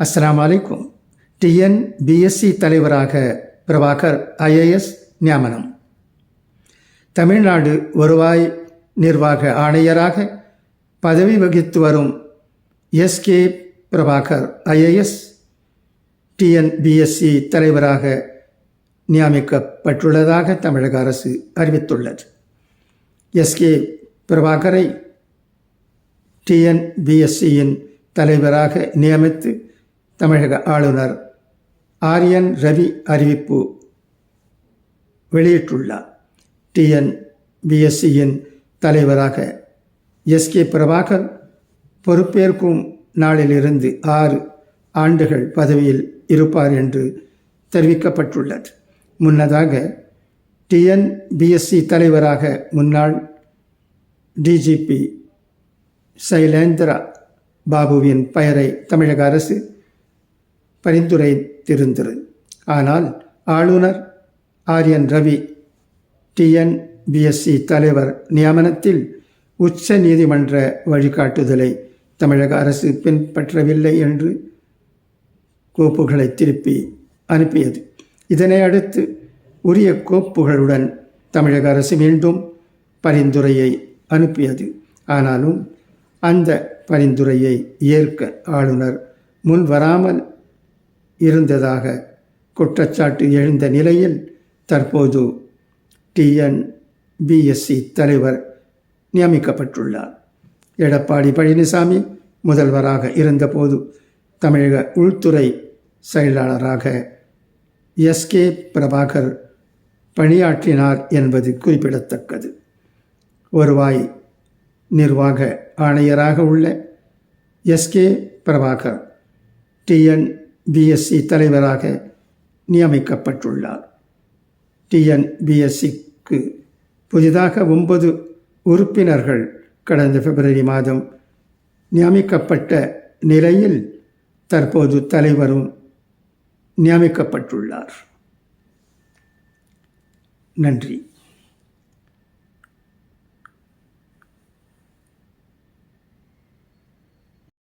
அஸ்லாம் அலைக்கும் டிஎன்பிஎஸ்சி தலைவராக பிரபாகர் ஐஏஎஸ் நியமனம் தமிழ்நாடு வருவாய் நிர்வாக ஆணையராக பதவி வகித்து வரும் எஸ்கே பிரபாகர் ஐஏஎஸ் டிஎன்பிஎஸ்சி தலைவராக நியமிக்கப்பட்டுள்ளதாக தமிழக அரசு அறிவித்துள்ளது. எஸ்கே பிரபாகரை டிஎன்பிஎஸ்சியின் தலைவராக நியமித்து தமிழக ஆளுநர் ஆரியன் ரவி அறிவிப்பு வெளியிட்டுள்ளார். டிஎன்பிஎஸ்சியின் தலைவராக எஸ்கே பிரபாகர் பொறுப்பேற்கும் நாளிலிருந்து ஆறு ஆண்டுகள் பதவியில் இருப்பார் என்று தெரிவிக்கப்பட்டுள்ளது. முன்னதாக டிஎன்பிஎஸ்சி தலைவராக முன்னாள் டிஜிபி சைலேந்திரா பாபுவின் பெயரை தமிழக அரசு பரிந்துரைத்திருந்தது. ஆனால் ஆளுநர் ஆரியன் ரவி டிஎன்பிஎஸ்சி தலைவர் நியமனத்தில் உச்ச நீதிமன்ற வழிகாட்டுதலை தமிழக அரசு பின்பற்றவில்லை என்று கோப்புகளை திருப்பி அனுப்பியது. இதனை அடுத்து உரிய கோப்புகளுடன் தமிழக அரசு மீண்டும் பரிந்துரையை அனுப்பியது. ஆனாலும் அந்த பரிந்துரையை ஏற்க ஆளுநர் முன் வராமல் இருந்ததாக குற்றச்சாட்டு எழுந்த நிலையில் தற்போது டிஎன்பிஎஸ்சி தலைவர் நியமிக்கப்பட்டுள்ளார். எடப்பாடி பழனிசாமி முதல்வராக இருந்தபோது தமிழக உள்துறை செயலாளராக எஸ்கே பிரபாகர் பணியாற்றினார் என்பது குறிப்பிடத்தக்கது. வருவாய் நிர்வாக ஆணையராக உள்ள எஸ்கே பிரபாகர் டிஎன் பிஎஸ்சி தலைவராக நியமிக்கப்பட்டுள்ளார். டிஎன்பிஎஸ்சிக்கு புதிதாக ஒன்பது உறுப்பினர்கள் கடந்த பிப்ரவரி மாதம் நியமிக்கப்பட்ட நிலையில் தற்போது தலைவரும் நியமிக்கப்பட்டுள்ளார். நன்றி.